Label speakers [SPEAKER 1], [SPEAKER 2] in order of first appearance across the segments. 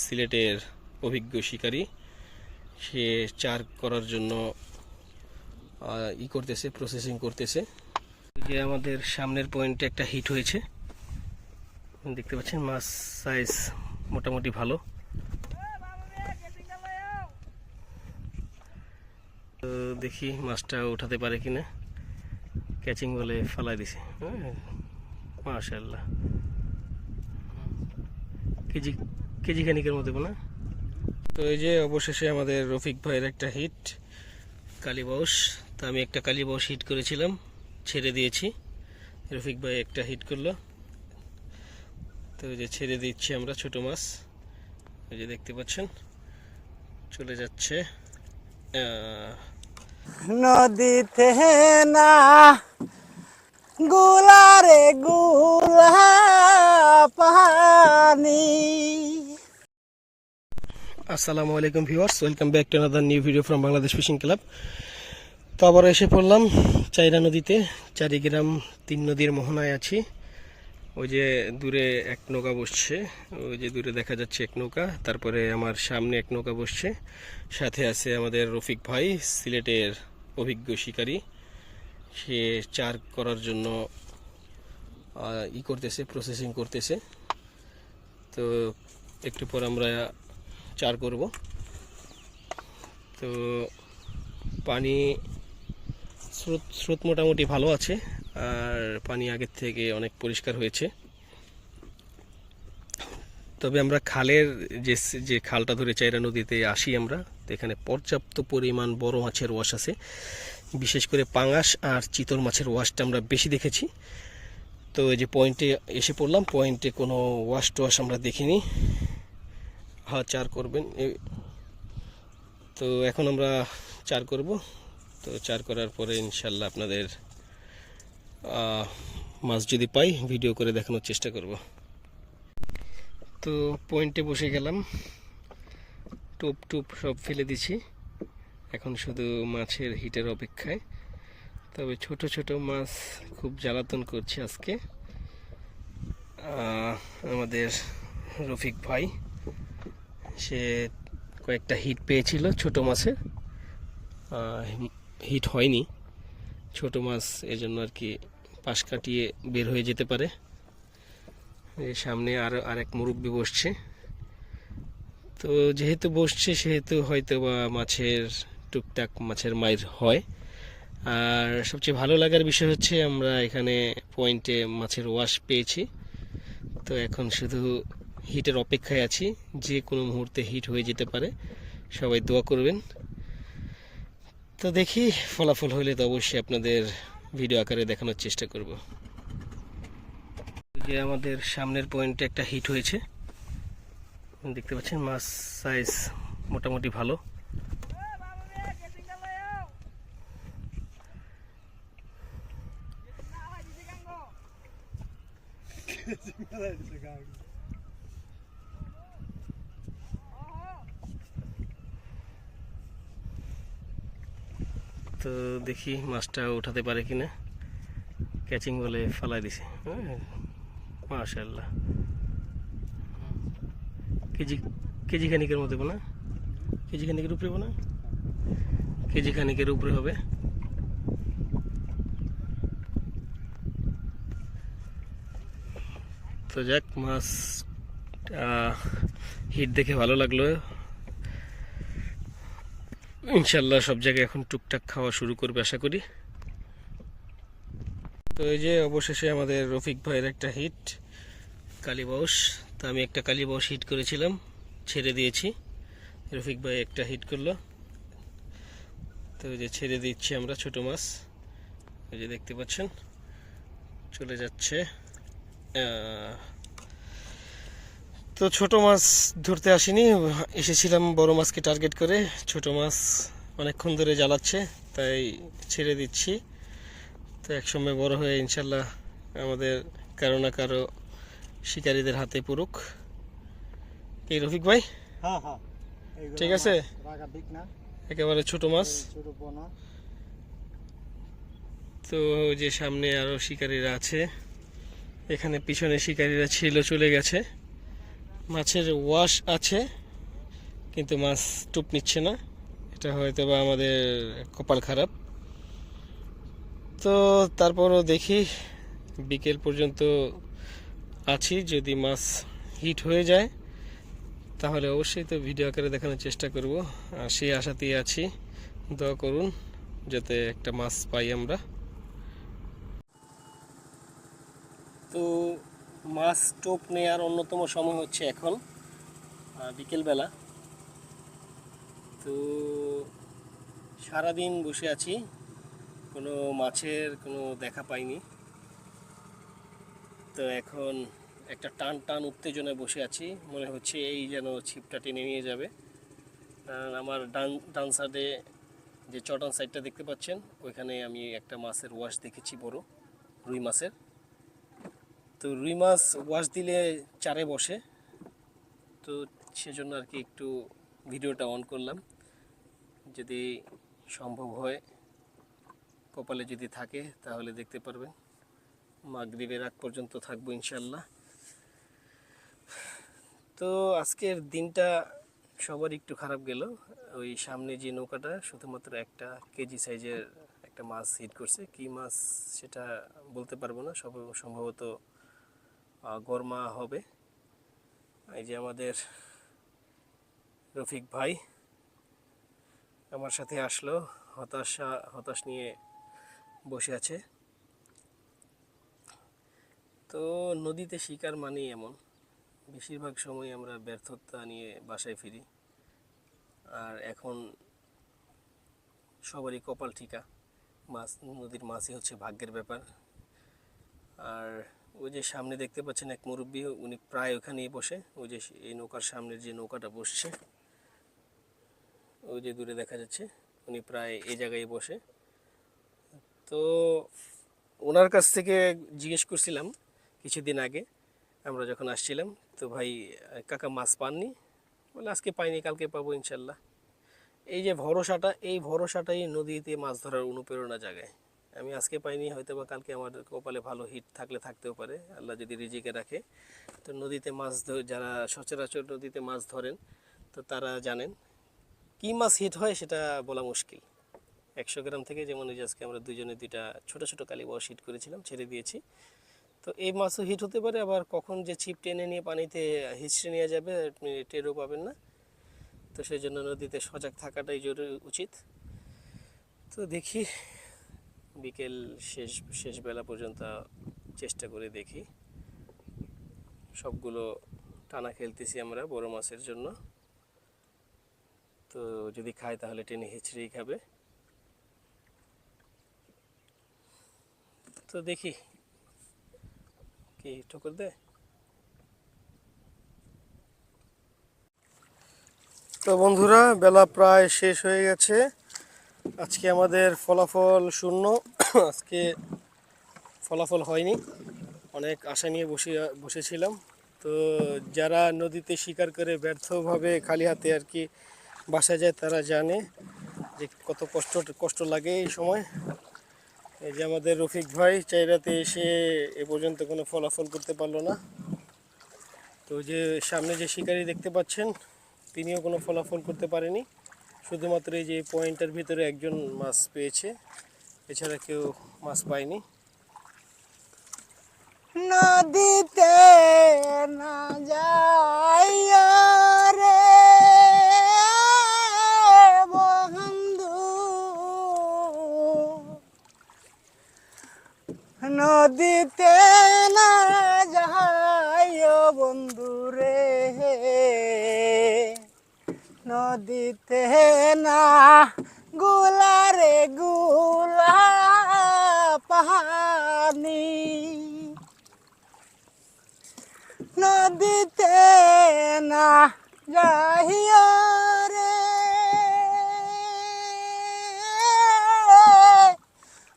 [SPEAKER 1] সিলেটের অভিজ্ঞ শিকারী। সে চার করার জন্য ই করতেছে প্রসেসিং করতেছে। যে আমাদের সামনের পয়েন্টে একটা হিট হয়েছে। দেখতে পাচ্ছেন, মাছ সাইজ মোটামুটি ভালো। দেখি মাছটা উঠাতে পারে কিনা। ক্যাচিং বলে ফালাই দিছে। হ্যাঁ মাশাল্লাহ কেজি কেজি খানিকের মতো না তো এই যে অবশেষে আমাদের রফিক ভাইয়ের একটা হিট কালীবাউস তো আমি একটা কালীবাউস হিট করেছিলাম ছেড়ে দিয়েছি। রফিক ভাই একটা হিট করল। তো এই যে ছেড়ে দিচ্ছি আমরা ছোট মাছ। এই যে দেখতে পাচ্ছেন চলে যাচ্ছে
[SPEAKER 2] নদীতে না গুলারে গুলা পানি
[SPEAKER 1] আসসালামু আলাইকুম viewers, welcome back to another new video from Bangladesh fishing club তো আবার এসে পড়লাম চাইরা নদীতে, চারিগ্রাম তিন নদীর মোহনায় আছি। ওই যে দূরে এক নৌকা বসছে, ওই যে দূরে দেখা যাচ্ছে এক নৌকা, তারপরে আমার সামনে এক নৌকা বসছে। সাথে আছে আমাদের রফিক ভাই, সিলেটের অভিজ্ঞ শিকারী। সে চার করার জন্য ই করতেছে প্রসেসিং করতেছে। তো একটু পর আমরা চার করব। তো পানি স্রোত স্রোত মোটামুটি ভালো আছে, আর পানি আগের থেকে অনেক পরিষ্কার হয়েছে। তবে আমরা খালের যে যে খালটা ধরে চাইরা নদীতে আসি আমরা, তো এখানে পর্যাপ্ত পরিমাণ বড় মাছের ওয়াশ আছে। বিশেষ করে পাঙাশ আর চিতল মাছের ওয়াশটা আমরা বেশি দেখেছি। তো এই যে পয়েন্টে এসে পড়লাম পয়েন্টে কোনো ওয়াশ টোয়াশ আমরা দেখিনি। চার করবেন। তো এখন আমরা চার করব। তো চার করার পরে ইনশাল্লাহ আপনাদের মাছ যদি পাই, ভিডিও করে দেখানোর চেষ্টা করব। তো পয়েন্টে বসে গেলাম। টোপ টুপ সব ফেলে দিছি। এখন শুধু মাছের হিটের অপেক্ষায়। তবে ছোট ছোট মাছ খুব জ্বালাতন করছে আজকে। আমাদের রফিক ভাই সে কয়েকটা হিট পেয়েছিল ছোট মাছের হিট হয়নি। ছোট মাছ এজন্য আর কি পাশ কাটিয়ে বের হয়ে যেতে পারে। সামনে আর আরেক মুরব্বি বসছে। তো যেহেতু বসছে, সেহেতু হয়তো বা মাছের টুকটাক মাছের মায়ের হয়। আর সবচেয়ে ভালো লাগার বিষয় হচ্ছে আমরা এখানে পয়েন্টে মাছের ওয়াশ পেয়েছি। তো এখন শুধু হিটের অপেক্ষায় আছি। যে কোনো মুহূর্তে হিট হয়ে যেতে পারে। সবাই দোয়া করবেন। তো দেখি ফলাফল হলে তো অবশ্যই আপনাদের ভিডিও আকারে দেখানোর চেষ্টা করব। এই যে আমাদের সামনের পয়েন্টে একটা হিট হয়েছে। দেখতে পাচ্ছেন মাছ সাইজ মোটামুটি ভালো। তো দেখি মাছটা উঠাতে পারে কিনা। ক্যাচিং বলে ফালাই দিছে। হ্যাঁ মাশাল্লাহ কেজি কেজি খানিকের মতো না? কেজি খানিকের উপরে না? কেজি খানিকের উপরে হবে। তো যাক, মাছ হিট দেখে ভালো লাগল। ইনশাল্লাহ সব জায়গায় এখন টুকটাক খাওয়া শুরু করবে, আশা করি। তো এই যে অবশেষে আমাদের রফিক ভাইয়ের একটা হিট কালীবাউস তো আমি একটা কালীবাউস হিট করেছিলাম, ছেড়ে দিয়েছি। রফিক ভাই একটা হিট করল। তো যে ছেড়ে দিচ্ছি আমরা ছোট মাছ। ওই যে দেখতে পাচ্ছেন, চলে যাচ্ছে তো ছোট মাছ ধরতে আসিনি এসেছিলাম বড় মাছকে টার্গেট করে। ছোট মাছ অনেকক্ষণ ধরে জ্বালাচ্ছে তাই ছেড়ে দিচ্ছি। তো একসময় বড় হয়ে ইনশাল্লাহ আমাদের কারও না কারও শিকারীদের হাতে পুরুক এই রফিক ভাই?
[SPEAKER 2] হ্যাঁ হ্যাঁ।
[SPEAKER 1] ঠিক আছে? একেবারে ছোট মাছ। তো ওই যে সামনে আরও শিকারীরা আছে এখানে পিছনে শিকারীরা ছিল চলে গেছে। মাছের ওয়াশ আছে, কিন্তু মাছ টুপ নিচ্ছে না। এটা হয়তো বা আমাদের কপাল খারাপ। তো তারপরও দেখি বিকেল পর্যন্ত আছি, যদি মাছ হিট হয়ে যায়, তাহলে অবশ্যই তো ভিডিও আকারে দেখানোর চেষ্টা করব। আর সেই আশাতেই আছি। দোয়া করুন যাতে একটা মাছ পাই আমরা। তো মাছ টোপ নেওয়ার অন্যতম সময় হচ্ছে এখন বিকেলবেলা। তো সারাদিন বসে আছি, কোনো মাছের কোনো দেখা পাইনি। তো এখন একটা টান টান উত্তেজনায় বসে আছি, মনে হচ্ছে এই যেন ছিপটা টেনে নিয়ে যাবে। কারণ আমার ডান ডান সাইডে যে চটান সাইডটা দেখতে পাচ্ছেন, ওইখানে আমি একটা মাছের ওয়াশ দেখেছি বড়, রুই মাছের। তো রুই মাছ ওয়াশ দিলে চারে বসে। তো সেজন্য আর কি একটু ভিডিওটা অন করলাম। যদি সম্ভব হয়, কপালে যদি থাকে, তাহলে দেখতে পারবেন। মাগরিবের আগ পর্যন্ত থাকব ইনশাল্লাহ তো আজকের দিনটা সবার একটু খারাপ গেল। ওই সামনে যে নৌকাটা, শুধুমাত্র একটা কেজি সাইজের একটা মাছ হিট করছে। কি মাছ সেটা বলতে পারব না। সব সম্ভবত গরমা হবে। এই যে আমাদের রফিক ভাই আমার সাথে আসলো, হতাশা, হতাশ নিয়ে বসে আছে। তো নদীতে শিকার মানেই এমন। বেশিরভাগ সময় আমরা ব্যর্থতা নিয়ে বাসায় ফিরি। আর এখন সবারই কপাল ঠিকা। মাছ, নদীর মাছই হচ্ছে ভাগ্যের ব্যাপার। আর ওই যে সামনে দেখতে পাচ্ছেন এক মুরব্বী, উনি প্রায় ওখানেই বসে। ওই যে এই নৌকার সামনের যে নৌকাটা বসছে, ওই যে দূরে দেখা যাচ্ছে, উনি প্রায় এই জায়গায় বসে। তো ওনার কাছ থেকে জিজ্ঞেস করছিলাম কিছুদিন আগে, আমরা যখন আসছিলাম, তো ভাই, কাকা মাছ পাননি? বলে, আজকে পাইনি, কালকে পাবো ইনশাল্লাহ। এই যে ভরসাটা, এই ভরসাটাই নদীতে মাছ ধরার অনুপ্রেরণা জাগায়। আমি আজকে পাইনি হয়তো বা কালকে আমার কপালে ভালো হিট থাকলে থাকতেও পারে, আল্লাহ যদি রিজিকে রাখে। তো নদীতে মাছ যারা সচরাচর নদীতে মাছ ধরেন, তো তারা জানেন কি মাছ হিট হয় সেটা বলা মুশকিল। একশো গ্রাম থেকে যেমন এই আজকে আমরা দুজনে দুইটা ছোট ছোট কালী বস হিট করেছিলাম, ছেড়ে দিয়েছি। তো এই মাছও হিট হতে পারে, আবার কখন যে ছিপ টেনে নিয়ে পানিতে হিচড়ে নিয়ে যাবে, আপনি টেরও পাবেন না। তো সেই জন্য নদীতে সজাগ থাকাটাই জরুরি, উচিত। তো দেখি বিকেল শেষ শেষ বেলা পর্যন্ত চেষ্টা করে দেখি। সবগুলো টানা খেলতেছি আমরা বড় মাছের জন্য। তো যদি খায় তাহলে টেনে হিচড়েই খাবে। তো দেখি, কি ঠোকর দেয়? তো বন্ধুরা, বেলা প্রায় শেষ হয়ে গেছে। আজকে আমাদের ফলাফল শূন্য। আজকে ফলাফল হয়নি। অনেক আশা নিয়ে বসে বসেছিলাম। তো যারা নদীতে শিকার করে ব্যর্থভাবে খালি হাতে আর কি বাসা যায়, তারা জানে যে কত কষ্ট কষ্ট লাগে এই সময়। এই যে আমাদের রফিক ভাই চাইরাতে এসে এ পর্যন্ত কোনো ফলাফল করতে পারল না। তো যে সামনে যে শিকারি দেখতে পাচ্ছেন, তিনিও কোনো ফলাফল করতে পারেনি। শুধুমাত্র এই যে পয়েন্টের ভিতরে একজন মাছ পেয়েছে, এছাড়া কেউ মাছ পায়নি।
[SPEAKER 2] নদীতে না যাইয়া রে বন্ধু। নদীতে না যাইও বন্ধু রে। নদীতে না গুলারে গুলা পানি নদীতে না যাইও রে।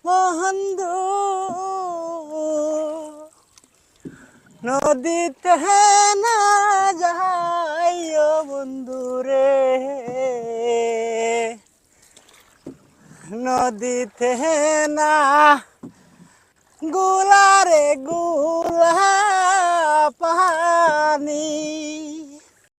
[SPEAKER 2] বন্ধু নদীতে না যাইও বন্ধু রে। নদীতে না গুলারে গুলা পানি